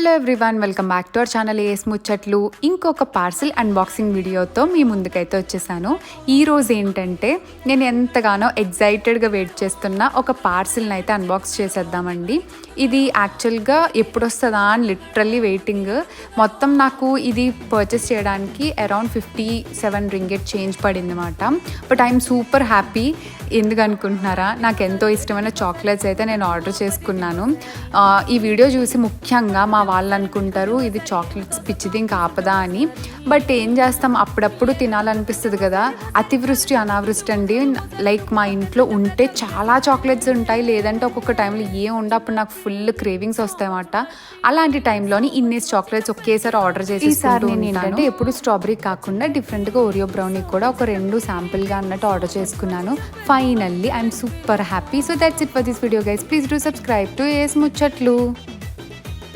Hello everyone welcome back to our channel Ace ముచ్చట్లు ఇంకొక parcel unboxing వీడియోతో మీ ముందుకైతే వచ్చేసాను. ఈ రోజు ఏంటంటే నేను ఎంతగానో ఎగ్జైటెడ్గా వెయిట్ చేస్తున్న ఒక పార్సిల్ని అయితే అన్బాక్స్ చేసేద్దామండి. ఇది యాక్చువల్గా ఎప్పుడు వస్తుందా అని లిటరల్లీ వెయిటింగ్ మొత్తం నాకు ఇది పర్చేస్ చేయడానికి around fifty seven ringgit change పడింది అనమాట బట్ ఐఎమ్ సూపర్ హ్యాపీ ఎందుకు అనుకుంటున్నారా? నాకు ఎంతో ఇష్టమైన చాక్లెట్స్ అయితే నేను ఆర్డర్ చేసుకున్నాను. ఈ వీడియో చూసి ముఖ్యంగా మా వాళ్ళు అనుకుంటారు ఇది చాక్లెట్స్ పిచ్చిది ఇంకా ఆపదా అని. బట్ ఏం చేస్తాం అప్పుడప్పుడు తినాలనిపిస్తుంది కదా. అతివృష్టి అనావృష్టి అండి. లైక్ మా ఇంట్లో ఉంటే చాలా చాక్లెట్స్ ఉంటాయి. లేదంటే ఒక్కొక్క టైంలో ఏం ఉండే అప్పుడు నాకు ఫుల్ క్రేవింగ్స్ వస్తాయన్నమాట. అలాంటి టైంలోని ఇన్ని చాక్లెట్స్ ఒకేసారి ఆర్డర్ చేసి ఈసారి నేను ఏంటంటే ఎప్పుడు స్ట్రాబెరీ కాకుండా డిఫరెంట్గా ఓరియో బ్రౌనీ కూడా ఒక రెండు శాంపుల్గా అన్నట్టు ఆర్డర్ చేసుకున్నాను. Finally I'm super happy. So that's it for this video guys. Please do subscribe to Ace ముచ్చట్లు.